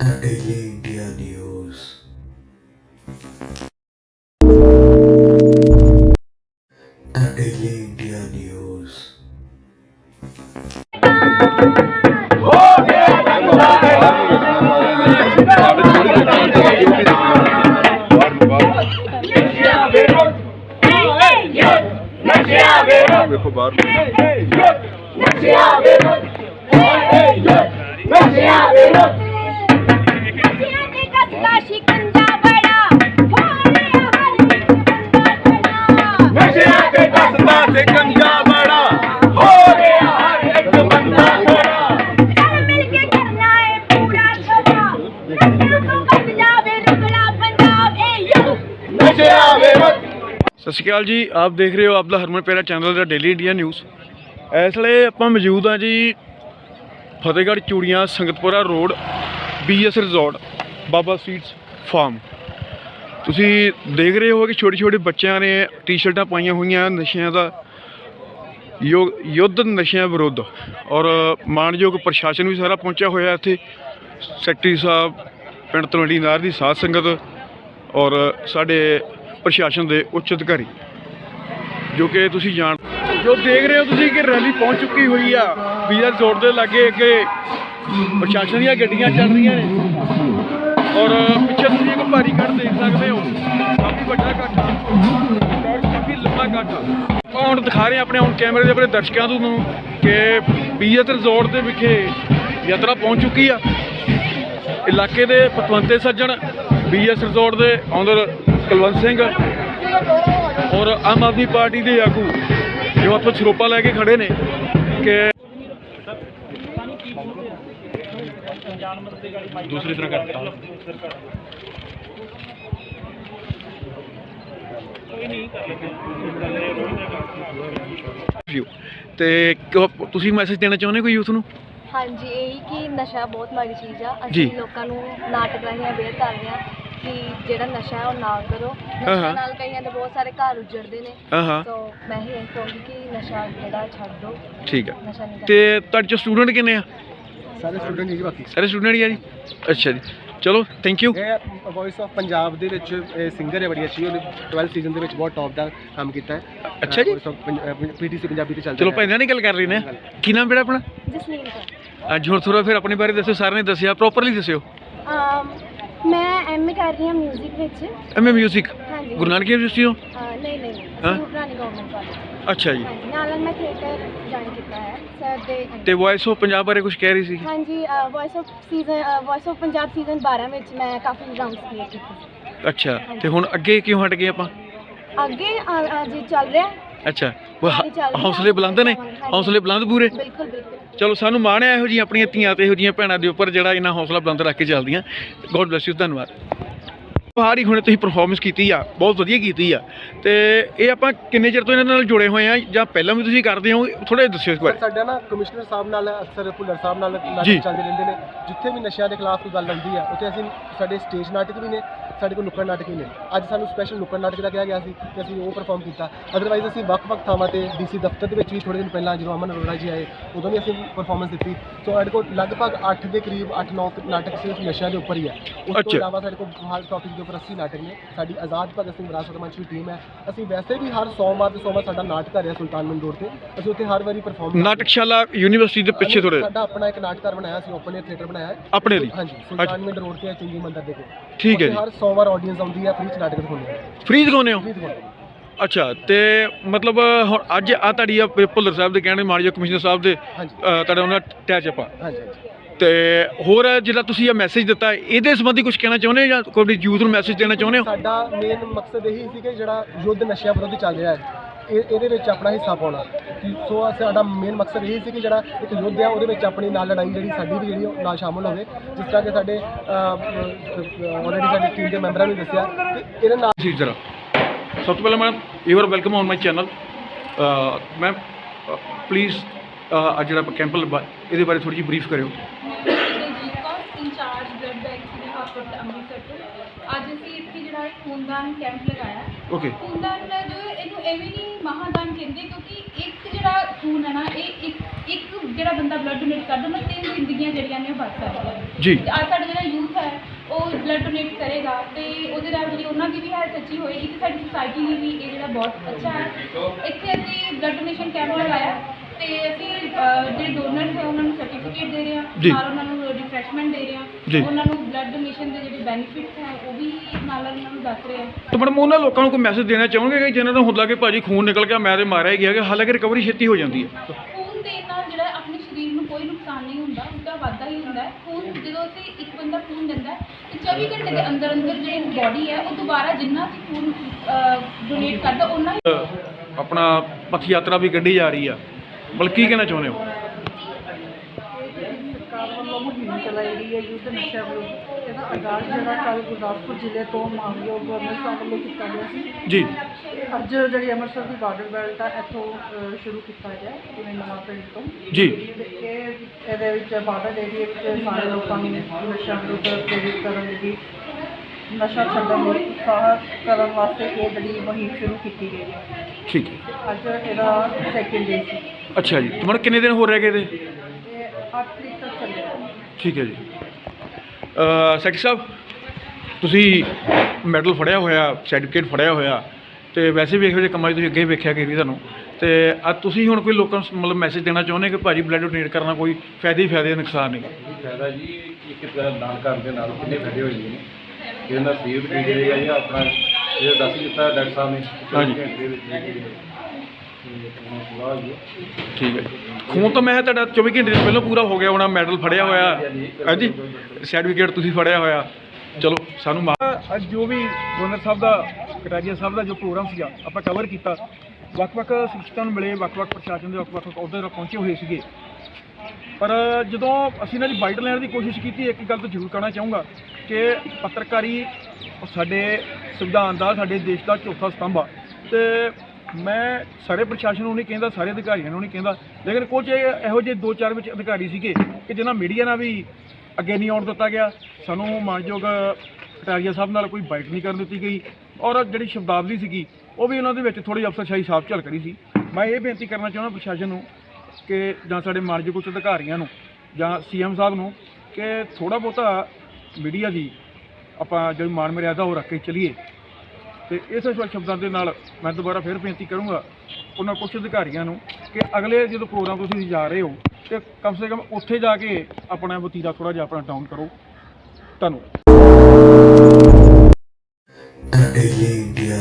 Daily India News. Daily India News. ਵੇਖੋ ਬਾਹਰ ਨਸ਼ਿਆਂ ਸਤਿ ਸ਼੍ਰੀ ਅਕਾਲ ਜੀ, ਆਪ ਦੇਖ ਰਹੇ ਹੋ ਆਪਦਾ ਹਰਮਨ ਪਿਆਰਾ ਚੈਨਲ ਦਾ ਡੇਲੀ ਇੰਡੀਆ ਨਿਊਜ਼ ਇਸ ਵੇਲੇ ਆਪਾਂ ਮੌਜੂਦ ਹਾਂ ਜੀ Fatehgarh Churian Sangatpura road BS resort Baba sweets farm. ਤੁਸੀਂ ਦੇਖ ਰਹੇ ਹੋ ਕਿ ਛੋਟੇ ਛੋਟੇ ਬੱਚਿਆਂ ਨੇ ਟੀ-ਸ਼ਰਟਾਂ ਪਾਈਆਂ ਹੋਈਆਂ, ਨਸ਼ਿਆਂ ਦਾ ਯੁ- ਯੁੱਧ ਨਸ਼ਿਆਂ ਵਿਰੁੱਧ। ਔਰ ਮਾਨਯੋਗ ਪ੍ਰਸ਼ਾਸਨ ਵੀ ਸਾਰਾ ਪਹੁੰਚਿਆ ਹੋਇਆ ਇੱਥੇ। ਸੈਕਟਰੀ ਸਾਹਿਬ, ਪਿੰਡ ਤਲਵੰਡੀ ਨਾਰ ਦੀ ਸਾਧ ਸੰਗਤ ਔਰ ਸਾਡੇ ਪ੍ਰਸ਼ਾਸਨ ਦੇ ਉੱਚ ਅਧਿਕਾਰੀ, ਜੋ ਕਿ ਤੁਸੀਂ ਜਾਣ ਜੋ ਦੇਖ ਰਹੇ ਹੋ ਤੁਸੀਂ ਕਿ ਰੈਲੀ ਪਹੁੰਚ ਚੁੱਕੀ ਹੋਈ ਆ ਬੀਆਰ ਰੋਡ ਦੇ ਲਾਗੇ ਅੱਗੇ ਪ੍ਰਸ਼ਾਸਨ ਦੀਆਂ ਗੱਡੀਆਂ ਚੱਲ ਰਹੀਆਂ ਨੇ। ਔਰ ਪਿੱਛੇ ਤੁਸੀਂ ਇੱਕ ਭਾਰੀ ਕੱਟ ਦੇਖ ਸਕਦੇ ਹੋ, ਕਾਫੀ ਵੱਡਾ ਇਕੱਠ ਕਾਫੀ ਲੰਬਾ ਇਕੱਠ ਆਪਾਂ ਹੁਣ ਦਿਖਾ ਰਹੇ ਆਪਣੇ ਹੁਣ ਕੈਮਰੇ ਦੇ ਆਪਣੇ ਦਰਸ਼ਕਾਂ ਨੂੰ ਕਿ ਬੀਐਸ ਰਿਜ਼ੋਰਟ ਦੇ ਵਿਖੇ ਯਾਤਰਾ ਪਹੁੰਚ ਚੁੱਕੀ ਆ। ਇਲਾਕੇ ਦੇ ਪਤਵੰਤੇ ਸੱਜਣ ਬੀਐਸ ਰਿਜ਼ੋਰਟ ਦੇ ਆਉਂਦਰ ਕੁਲਵੰਤ ਸਿੰਘ ਔਰ ਆਮ ਆਦਮੀ ਪਾਰਟੀ ਦੇ ਆਗੂ ਜੋ ਆਪਾਂ ਸਰੋਪਾ ਲੈ ਕੇ ਖੜੇ ਨੇ ਕਿ ਦੂਸਰੀ ਤਰ੍ਹਾਂ ਕਰਤਾ। ਤੇ ਤੁਸੀਂ ਮੈਸੇਜ ਦੇਣਾ ਚਾਹੁੰਦੇ ਕੋਈ ਯੂਥ ਨੂੰ ਹਾਂਜੀ ਇਹੀ ਕਿ ਨਸ਼ਾ ਬਹੁਤ ਮਾੜੀ ਚੀਜ਼ ਆ। ਅਸੀਂ ਲੋਕਾਂ ਨੂੰ ਨਾਟਕ ਰਾਹੀਂ ਅਵੇਅਰ ਕਰ ਰਹੇ ਹਾਂ ਕਿ ਜਿਹੜਾ ਨਸ਼ਾ ਹੈ ਉਹ ਨਾ ਕਰੋ। ਹਾਂ। ਨਸ਼ਾ ਨਾਲ ਕਈਆਂ ਦੇ ਬਹੁਤ ਸਾਰੇ ਘਰ ਉਜੜਦੇ ਨੇ। ਹਾਂ ਹਾਂ। ਸੋ ਮੈਂ ਹੀ ਇਹ ਕਹੂੰਗੀ ਕਿ ਨਸ਼ਾ ਜਿਹੜਾ ਛੱਡ ਦਿਓ। ਠੀਕ ਨਸ਼ਾ ਨਹੀਂ ਕਰਨਾ। ਤੇ ਤੁਹਾਡੇ ਚ ਸਟੂਡੈਂਟ ਕਿੰਨੇ ਆ? ਸਾਰੇ ਸਟੂਡੈਂਟ ਜੀ ਬਾਕੀ। ਸਾਰੇ ਸਟੂਡੈਂਟ ਹੀ ਆ ਜੀ? ਅੱਛਾ ਜੀ। ਚਲੋ ਥੈਂਕ ਯੂ ਇਹ ਵੌਇਸ ਆਫ ਪੰਜਾਬ ਦੇ ਵਿੱਚ ਸਿੰਗਰ ਹੈ ਬੜੀ ਅੱਛੀ। ਉਹਨੇ 12 ਸੀਜ਼ਨ ਦੇ ਵਿੱਚ ਬਹੁਤ ਟੌਪ ਦਾ ਕੰਮ ਕੀਤਾ ਹੈ। ਅੱਛਾ ਜੀ। ਪੀਟੀਸੀ ਪੰਜਾਬੀ ਤੇ ਚੱਲਦਾ ਚਲੋ ਭਾਈ ਨਾਲ ਗੱਲ ਕਰ ਰਹੇ ਨੇ ਕੀ ਨਾਮ ਬੇੜਾ ਆਪਣਾ? ਜਸਲੀਨ ਕੌਰ। ਅੱਜ ਹੁਣ ਥੋੜਾ ਫਿਰ ਆਪਣੇ ਬਾਰੇ ਦੱਸੋ ਸਾਰਿਆਂ ਨੇ ਦੱਸਿਆ ਪ੍ਰੋਪਰਲੀ ਦੱਸਿਓ। ਮੈਂ ਐਮਏ ਕਰ ਰਹੀ ਹਾਂ 뮤직 ਵਿੱਚ ਐਮਏ 뮤직 ਹਾਂਜੀ ਗੁਰੂ ਨਾਨਕ ਯੂਨੀਵਰਸਿਟੀ ਤੋਂ ਅ, ਨਹੀਂ ਨਹੀਂ ਹਾਂ? ਨਹੀਂ ਪੁਰਾਣੀ ਗਵਰਨਮੈਂਟ ਕਾਲਜ ਅੱਛਾ ਜੀ ਹਾਂਜੀ ਨਾਲ ਨਾਲ ਮੈਂ ਥੀਏਟਰ ਜੁਆਇਨ ਕੀਤਾ ਹੈ ਸਰ ਦੇ ਤੇ ਵੌਇਸ ਆਫ ਪੰਜਾਬ ਬਾਰੇ ਕੁਝ ਕਹਿ ਰਹੀ ਸੀ ਹਾਂਜੀ voice of season voice of Punjab season 12 ਵਿੱਚ ਮੈਂ ਕਾਫੀ ਰਾਉਂਡਸ ਕਲੀਅਰ ਕੀਤੇ ਅੱਛਾ ਤੇ ਹੁਣ ਅੱਗੇ ਕਿਉਂ ਹਟ ਗਏ ਆਪਾਂ ਅੱਗੇ ਅ, ਅੱਜ ਚੱਲ ਰਿਹਾ ਹੈ। ਅੱਛਾ। ਉਹ। ਹੌਸਲੇ ਬੁਲੰਦ ਨੇ। ਹੌਸਲੇ ਬੁਲੰਦ ਪੂਰੇ? ਬਿਲਕੁਲ ਬਿਲਕੁਲ। ਚਲੋ ਸਾਨੂੰ ਮਾਣ ਹੈ ਇਹੋ ਜਿਹੀਆਂ ਆਪਣੀਆਂ ਧੀਆਂ ਤੇ ਇਹੋ ਜਿਹੀਆਂ ਭੈਣਾਂ ਦੇ ਉੱਪਰ ਜਿਹੜਾ ਇਹਨਾਂ ਹੌਸਲਾ ਬੁਲੰਦ ਰੱਖ ਕੇ ਚੱਲਦੀਆਂ। ਗੋਡ ਬlesਸ ਯੂ ਧੰਨਵਾਦ। ਬਾਹਰੀ ਹੁਣੇ ਤੁਸੀਂ ਪਰਫਾਰਮੈਂਸ ਕੀਤੀ ਆ ਬਹੁਤ ਵਧੀਆ ਕੀਤੀ ਆ। ਤੇ ਇਹ ਆਪਾਂ ਕਿੰਨੇ ਚਿਰ ਤੋਂ ਇਹਨਾਂ ਨਾਲ ਜੁੜੇ ਹੋਏ ਆ ਜਾਂ ਪਹਿਲਾਂ ਵੀ ਤੁਸੀਂ ਕਰਦੇ ਹੋ? ਥੋੜਾ ਦੱਸਿਓ ਇਸ ਬਾਰੇ। ਸਾਡਾ ਨਾ ਕਮਿਸ਼ਨਰ ਸਾਹਿਬ ਨਾਲ ਅਕਸਰ ਭੁੱਲਰ ਸਾਹਿਬ ਨਾਲ। ਨਾਟਕ ਚੱਲਦੇ ਰਹਿੰਦੇ ਨੇ। ਜਿੱਥੇ ਵੀ ਨਸ਼ਿਆਂ ਦੇ ਖਿਲਾਫ ਕੋਈ ਗੱਲ ਹੁੰਦੀ ਆ ਉੱਥੇ ਅਸੀਂ ਸਾਡੇ ਸਟੇਜ ਨਾਟਕ ਵੀ ਨੇ ਸਾਡੇ ਕੋਲ ਨੁੱਕੜ ਨਾਟਕ ਵੀ ਨੇ। ਅੱਜ ਸਾਨੂੰ ਸਪੈਸ਼ਲ ਨੁੱਕੜ ਨਾਟਕ ਦਾ ਕਿਹਾ ਗਿਆ ਸੀ ਕਿ ਅਸੀਂ ਉਹ ਪਰਫਾਰਮ ਕੀਤਾ। ਅਦਰਵਾਈਜ਼ ਅਸੀਂ ਵੱਖ-ਵੱਖ ਥਾਵਾਂ ਤੇ ਡੀਸੀ ਦਫ਼ਤਰ ਦੇ ਵਿੱਚ ਵੀ ਥੋੜੇ ਦਿਨ ਪਹਿਲਾਂ ਜਦੋਂ ਅਮਨ ਅਰੋੜਾ ਜੀ ਆਏ ਉਦੋਂ ਵੀ ਅਸੀਂ ਪਰਫਾਰਮੈਂਸ ਦਿੱਤੀ। ਸੋ ਸਾਡੇ ਕੋਲ ਲਗਭਗ 8 ਦੇ ਕਰੀਬ 8-9 ਨਾਟਕ ਸਿਰਫ ਨਸ਼ਿਆਂ ਦੇ ਉੱਪਰ ਹੀ ਆ। ਉਸ। ਤੋਂ ਇਲਾਵਾ ਸਾਡੇ ਕੋਲ ਹਾਲ ਟੌਪਿਕ ਪਰਸਤੀ ਨਾਟਕ ਨੇ ਸਾਡੀ ਆਜ਼ਾਦ ਭਗਤ ਸਿੰਘ ਵਿਰਾਸਤ ਮੰਚ ਦੀ ਟੀਮ ਹੈ। ਅਸੀਂ ਵੈਸੇ ਵੀ ਹਰ ਸੋਮਵਾਰ ਤੇ ਸੋਮਵਾਰ ਸਾਡਾ ਨਾਟਕ ਆ ਰਿਹਾ ਸੁਲਤਾਨ ਮੰਡੋਰ ਤੇ। ਅਸੀਂ ਉੱਥੇ ਹਰ ਵਾਰੀ ਪਰਫਾਰਮ ਨਾਟਕਸ਼ਾਲਾ ਯੂਨੀਵਰਸਿਟੀ ਦੇ ਪਿੱਛੇ ਥੋੜੇ ਸਾਡਾ ਆਪਣਾ ਇੱਕ ਨਾਟਕਰ ਬਣਾਇਆ ਸੀ ਓਪਨ ਏਅਰ ਥੀਏਟਰ ਬਣਾਇਆ। ਆਪਣੇ ਲਈ? ਹਾਂਜੀ ਸੁਲਤਾਨ ਮੰਡੋਰ ਤੇ ਚੰਗੀ ਮੰਦਰ ਦੇ ਕੋਲ। ਠੀਕ ਹੈ ਜੀ। ਹਰ ਸੋਮਵਾਰ ਆਡੀਅੰਸ ਆਉਂਦੀ ਹੈ ਫ੍ਰੀ ਚ ਨਾਟਕ ਦਿਖਾਉਂਦੇ ਫ੍ਰੀ ਦਿਖਾਉਂਦੇ ਹੋ? ਅੱਛਾ ਤੇ ਮਤਲਬ ਹੁਣ ਅੱਜ ਆ ਤੁਹਾਡੀ ਭੁੱਲਰ ਸਾਹਿਬ ਦੇ ਕਹਿਣੇ ਮਾਨਯੋਗ ਕਮਿਸ਼ਨਰ ਸਾਹਿਬ ਦੇ ਤੁਹਾਡਾ ਉਹਨਾਂ ਅਟੈਚ ਆਪਾਂ। ਹਾਂਜੀ। ਤੇ ਹੋਰ ਜਿਹੜਾ ਤੁਸੀਂ ਇਹ ਮੈਸੇਜ ਦਿੱਤਾ ਇਹਦੇ ਸੰਬੰਧੀ ਕੁਝ ਕਹਿਣਾ ਚਾਹੁੰਦੇ ਹੋ ਜਾਂ ਕੋਈ ਯੂਥ ਨੂੰ ਮੈਸੇਜ ਦੇਣਾ ਚਾਹੁੰਦੇ ਹੋ? ਸਾਡਾ ਮੇਨ ਮਕਸਦ ਇਹੀ ਸੀ ਕਿ ਜਿਹੜਾ ਯੁੱਧ ਨਸ਼ਿਆਂ ਵਿਰੁੱਧ ਚੱਲ ਰਿਹਾ ਹੈ ਇਹ ਇਹਦੇ ਵਿੱਚ ਆਪਣਾ ਹਿੱਸਾ ਪਾਉਣਾ। ਕਿ ਸੋ ਸਾਡਾ ਮੇਨ ਮਕਸਦ ਇਹ ਸੀ ਕਿ ਜਿਹੜਾ ਇੱਕ ਯੁੱਧ ਹੈ ਉਹਦੇ ਵਿੱਚ ਆਪਣੀ ਨਾਲ ਲੜਾਈ ਜਿਹੜੀ ਸਾਡੀ ਵੀ ਜਿਹੜੀ ਉਹ ਨਾਲ ਸ਼ਾਮਲ ਹੋਵੇ। ਜਿਸ ਤਰ੍ਹਾਂ ਕਿ ਸਾਡੇ ਆਲਰੇਡੀ ਸਾਡੀ ਟੀਮ ਦੇ ਮੈਂਬਰਾਂ ਨੇ ਦੱਸਿਆ ਕਿ ਇਹਦੇ ਨਾਲ ਸੀ ਜਰਾ। ਸਭ ਤੋਂ ਪਹਿਲਾਂ ਮੈਂ you are welcome on my channel ਮੈਂ ਪਲੀਜ਼ ਅੱਜ ਜਿਹੜਾ ਕੈਂਪ ਲੱਗਾ ਇਹਦੇ ਬਾਰੇ ਥੋੜੀ ਜਿਹੀ ਬਰੀਫ ਕਰਿਓ। Incharge blood bank Pathankot Amritsar ਤੋਂ ਅੱਜ ਅਸੀਂ ਇੱਥੇ ਜਿਹੜਾ ਇੱਕ ਖੂਨਦਾਨ ਕੈਂਪ ਲਗਾਇਆ ਓਕੇ ਖੂਨਦਾਨ ਦਾ ਜੋ। ਇਹਨੂੰ ਐਵੇਂ ਨਹੀਂ ਮਹਾਦਾਨ ਕਹਿੰਦੇ ਕਿਉਂਕਿ ਇੱਕ ਜਿਹੜਾ ਖੂਨ ਹੈ ਨਾ ਇਹ ਇੱਕ ਇੱਕ ਜਿਹੜਾ ਬੰਦਾ ਬਲੱਡ ਡੋਨੇਟ ਕਰਦਾ ਨਾ ਤਿੰਨ ਜ਼ਿੰਦਗੀਆਂ ਜਿਹੜੀਆਂ ਨੇ ਉਹ ਬਚ ਸਕਦੀਆਂ ਜੀ। ਤੇ ਅੱਜ ਸਾਡਾ ਜਿਹੜਾ ਯੂਥ ਹੈ ਉਹ ਬਲੱਡ ਡੋਨੇਟ ਕਰੇਗਾ ਤੇ ਉਹਦੇ ਨਾਲ ਜਿਹੜੀ ਉਹਨਾਂ ਦੀ ਵੀ ਹੈਲਥ ਅੱਛੀ ਹੋਏਗੀ ਤੇ ਸਾਡੀ ਸੁਸਾਇਟੀ ਲਈ ਵੀ ਇਹ ਜਿਹੜਾ ਬਹੁਤ ਅੱਛਾ ਹੈ। ਇੱਥੇ ਅਸੀਂ ਬਲੱਡ ਡੋਨੇਸ਼ਨ ਕੈਂਪ ਲਗਾਇਆ। ਤੇ ਅਸੀਂ ਅਹ, ਜਿਹੜੇ ਡੋਨਰਸ ਹੈ ਉਹਨਾਂ ਨੂੰ ਸਰਟੀਫਿਕੇਟ ਦੇ ਰਹੇ ਜੀ। ਹਾਂ ਨਾਲ ਉਹਨਾਂ ਨੂੰ ਰਿਫਰੈਸ਼ਮੈਂਟ ਦੇ ਰਹੇ ਜੀ। ਹਾਂ ਉਹਨਾਂ ਨੂੰ ਬਲੱਡ ਡੋਨੇਸ਼ਨ ਦੇ ਜਿਹੜੇ ਬੈਨੀਫਿਟਸ ਹੈ ਉਹ ਵੀ ਨਾਲ ਉਹਨਾਂ ਨੂੰ ਦੱਸ ਰਹੇ ਹਾਂ ਤਾਂ ਮੈਡਮ ਉਹਨਾਂ ਲੋਕਾਂ ਨੂੰ ਕੋਈ ਮੈਸੇਜ ਦੇਣਾ ਚਾਹੋਗੇ ਕਿ ਜਿਨ੍ਹਾਂ ਦਾ ਹੁੰਦਾ ਕਿ ਭਾਜੀ ਖੂਨ ਨਿਕਲ ਗਿਆ ਮੈਂ ਤੇ ਮਾਰਿਆ ਹੀ ਗਿਆ ਕਿ ਹਾਲਾਂਕਿ ਰਿਕਵਰੀ ਛੇਤੀ ਹੋ ਜਾਂਦੀ ਹੈ ਖੂਨ ਦੇਣ ਨਾਲ ਜਿਹੜਾ ਹੈ ਆਪਣੇ ਸਰੀਰ ਨੂੰ ਕੋਈ ਨੁਕਸਾਨ ਨਹੀਂ ਹੁੰਦਾ ਉਲਟਾ ਵਾਧਾ ਹੀ ਹੁੰਦਾ ਹੈ ਖੂਨ ਜਦੋਂ ਅਸੀਂ ਇੱਕ ਬੰਦਾ ਖੂਨ ਦਿੰਦਾ ਹੈ ਤੇ 24 ਘੰਟੇ ਦੇ ਅੰਦਰ ਅੰਦਰ ਜਿਹੜੀ ਬੋਡੀ ਹੈ ਉਹ ਦੁਬਾਰਾ ਜਿੰਨਾ ਅਸੀਂ ਖੂਨ ਡੋਨੇਟ ਕਰਦਾ ਉਹਨਾਂ ਹੀ ਅ, ਆਪਣਾ ਪਥ ਯਾਤਰਾ ਵੀ ਕੱਢੀ ਜਾ ਰਹੀ ਆ ਬਲਕਿ ਕੀ ਕਹਿਣਾ ਚਾਹੁੰਦੇ ਹੋ? ਸਰਕਾਰ ਵੱਲੋਂ ਮੁਹਿੰਮ ਚਲਾਈ ਗਈ ਹੈ ਯੁੱਧ ਨਸ਼ਾ ਵਿਰੁੱਧ ਇਹਦਾ ਆਗਾਜ਼ ਜਿਹੜਾ ਕੱਲ ਗੁਰਦਾਸਪੁਰ ਜ਼ਿਲ੍ਹੇ ਤੋਂ ਮਾਨਯੋਗ ਗਵਰਨਰ ਸਾਹਿਬ ਵੱਲੋਂ ਕੀਤਾ ਗਿਆ ਸੀ ਜੀ। ਅੱਜ ਜਿਹੜੀ ਅੰਮ੍ਰਿਤਸਰ ਦੀ ਬਾਰਡਰ ਬੈਲਟ ਆ ਇੱਥੋਂ ਅ, ਸ਼ੁਰੂ ਕੀਤਾ ਗਿਆ ਪੁਣੇ ਨਵਾਂ ਪਿੰਡ ਤੋਂ। ਜੀ। ਇਹ ਇਹਦੇ ਵਿੱਚ ਬਾਰਡਰ ਏਰੀਏ ਵਿੱਚ ਸਾਰੇ ਲੋਕਾਂ ਨੂੰ ਨਸ਼ਾ ਵਿਰੁੱਧ ਪ੍ਰੇਰਿਤ ਕਰਨ ਲਈ ਨਸ਼ਾ ਛੱਡਣ ਲਈ ਉਤਸ਼ਾਹ ਕਰਨ ਵਾਸਤੇ ਇਹ ਜਿਹੜੀ ਮੁਹਿੰਮ ਸ਼ੁਰੂ ਕੀਤੀ ਗਈ ਹੈ। ਠੀਕ। ਹੈ ਅੱਜ ਇਹਦਾ ਸੈਕਿੰਡ ਡੇ ਸੀ। ਅੱਛਾ ਜੀ ਤੇ ਮੈਡਮ ਕਿੰਨੇ ਦਿਨ ਹੋ ਰਹਿ ਗਏ ਇਹਦੇ? ਇਹ 8 ਤਰੀਕ ਤੱਕ ਚੱਲੇਗਾ ਠੀਕ ਹੈ ਜੀ। ਅ ਸੈਕਟਰੀ ਸਾਹਿਬ ਤੁਸੀਂ ਮੈਡਲ ਫੜਿਆ ਹੋਇਆ ਸਰਟੀਫਿਕੇਟ ਫੜਿਆ ਹੋਇਆ ਤੇ ਵੈਸੇ ਵੀ ਇਹੋ ਜਿਹੇ ਕੰਮਾਂ 'ਚ ਤੁਸੀਂ ਅੱਗੇ ਵੇਖਿਆ ਕਿ ਤੁਹਾਨੂੰ। ਤੇ ਅੱਜ ਤੁਸੀਂ ਹੁਣ ਕੋਈ ਲੋਕਾਂ ਨੂੰ ਮਤਲਬ ਮੈਸੇਜ ਦੇਣਾ ਚਾਹੁੰਦੇ ਕਿ ਭਾਜੀ ਬਲੱਡ ਡੋਨੇਟ ਕਰਨਾ ਕੋਈ ਫਾਇਦੇ ਹੀ ਫਾਇਦੇ ਨੁਕਸਾਨ ਨਹੀਂ? ਫਾਇਦਾ ਜੀ ਇੱਕ ਤਰ੍ਹਾਂ ਦਾਨ ਕਰਨ ਦੇ ਨਾਲ ਕਿੰਨੇ ਫਾਇਦੇ ਹੋਏ ਨੇ। ਨਾਲ ਸਰੀਰ ਵੀ ਠੀਕ ਰਹੇਗਾ ਜੀ ਆਪਣਾ ਇਹ ਦੱਸ ਦਿੱਤਾ ਡਾਕਟਰ ਸਾਹਿਬ ਨੇ ਹਾਂਜੀ। ਠੀਕ ਹੈ। ਖੂਨ ਤਾਂ ਮੈਂ ਤੁਹਾਡਾ 24 ਘੰਟੇ ਤੋਂ ਪਹਿਲਾਂ ਪੂਰਾ ਹੋ ਗਿਆ ਹੋਣਾ ਮੈਡਲ ਫੜਿਆ ਹੋਇਆ। ਹਾਂਜੀ ਸਰਟੀਫਿਕੇਟ ਤੁਸੀਂ ਫੜਿਆ ਹੋਇਆ। ਚਲੋ ਸਾਨੂੰ ਮਾ- ਅੱਜ ਜੋ ਵੀ ਗਵਰਨਰ ਸਾਹਿਬ ਦਾ ਕਟਾਰੀਆ ਸਾਹਿਬ ਦਾ ਜੋ ਪ੍ਰੋਗਰਾਮ ਸੀਗਾ ਆਪਾਂ ਕਵਰ ਕੀਤਾ। ਵੱਖ-ਵੱਖ ਸਿਸਟਮ ਨੂੰ ਮਿਲੇ ਵੱਖ-ਵੱਖ ਪ੍ਰਸ਼ਾਸਨ ਦੇ ਵੱਖ-ਵੱਖ ਅਹੁਦੇ ਪਹੁੰਚੇ ਹੋਏ ਸੀਗੇ। ਪਰ ਜਦੋਂ ਅਸੀਂ ਇਹਨਾਂ ਦੀ ਬਾਈਟ ਲੈਣ ਦੀ ਕੋਸ਼ਿਸ਼ ਕੀਤੀ, ਇੱਕ ਗੱਲ ਤਾਂ ਜ਼ਰੂਰ ਕਹਿਣਾ ਚਾਹੂੰਗਾ ਕਿ ਪੱਤਰਕਾਰੀ ਸਾਡੇ ਸੰਵਿਧਾਨ ਦਾ, ਸਾਡੇ ਦੇਸ਼ ਦਾ ਚੌਥਾ ਸਤੰਭ ਆ। ਤੇ ਮੈਂ ਸਾਰੇ ਪ੍ਰਸ਼ਾਸਨ ਨੂੰ ਨਹੀਂ ਕਹਿੰਦਾ, ਸਾਰੇ ਅਧਿਕਾਰੀਆਂ ਨੂੰ ਨਹੀਂ ਕਹਿੰਦਾ, ਲੇਕਿਨ ਕੁਝ ਇਹੋ ਜਿਹੇ ਦੋ ਚਾਰ ਵਿੱਚ ਅਧਿਕਾਰੀ ਸੀਗੇ ਕਿ ਜਿਨ੍ਹਾਂ ਮੀਡੀਆ ਨਾਲ ਵੀ ਅੱਗੇ ਨਹੀਂ ਆਉਣ ਦਿੱਤਾ ਗਿਆ। ਸਾਨੂੰ ਮਾਨਯੋਗ ਕਟਾਰੀਆ ਸਾਹਿਬ ਨਾਲ ਕੋਈ ਬਾਈਟ ਨਹੀਂ ਕਰਨ ਦਿੱਤੀ ਗਈ ਔਰ ਜਿਹੜੀ ਸ਼ਬਦਾਵਲੀ ਸੀਗੀ, ਉਹ ਵੀ ਉਹਨਾਂ ਦੇ ਵਿੱਚ ਥੋੜੀ ਅਫਸਰਸ਼ਾਹੀ ਸਾਫ਼ ਝਲਕ ਰਹੀ ਸੀ। ਮੈਂ ਇਹ ਬੇਨਤੀ ਕਰਨਾ ਚਾਹੁੰਦਾ ਪ੍ਰਸ਼ਾਸਨ ਨੂੰ ਕਿ ਜਾਂ ਸਾਡੇ ਮਾਨਯੋਗ ਉੱਚ ਅਧਿਕਾਰੀਆਂ ਨੂੰ ਜਾਂ ਸੀਐਮ ਸਾਹਿਬ ਨੂੰ ਕਿ ਥੋੜਾ ਬਹੁਤਾ ਮੀਡੀਆ ਦੀ ਆਪਾਂ ਜਿਹੜੀ ਮਾਨ ਮਰਿਆਦਾ ਉਹ ਰੱਖ ਕੇ ਚੱਲੀਏ। ਤੇ ਇਸ ਸ਼ਬਦਾਂ ਦੇ ਨਾਲ ਮੈਂ ਦੁਬਾਰਾ ਫਿਰ ਬੇਨਤੀ ਕਰੂੰਗਾ ਉਹਨਾਂ ਕੁਝ ਅਧਿਕਾਰੀਆਂ ਨੂੰ ਕਿ ਅਗਲੇ ਜਦੋਂ ਪ੍ਰੋਗਰਾਮ ਤੁਸੀਂ ਜਾ ਰਹੇ ਹੋ ਤੇ ਕਮ ਸੇ ਕਮ ਉੱਥੇ ਜਾ ਕੇ ਆਪਣਾ ਵਤੀਰਾ ਥੋੜਾ ਜਿਹਾ ਆਪਣਾ ਡਾਊਨ ਕਰੋ। ਧੰਨਵਾਦ। The Daily India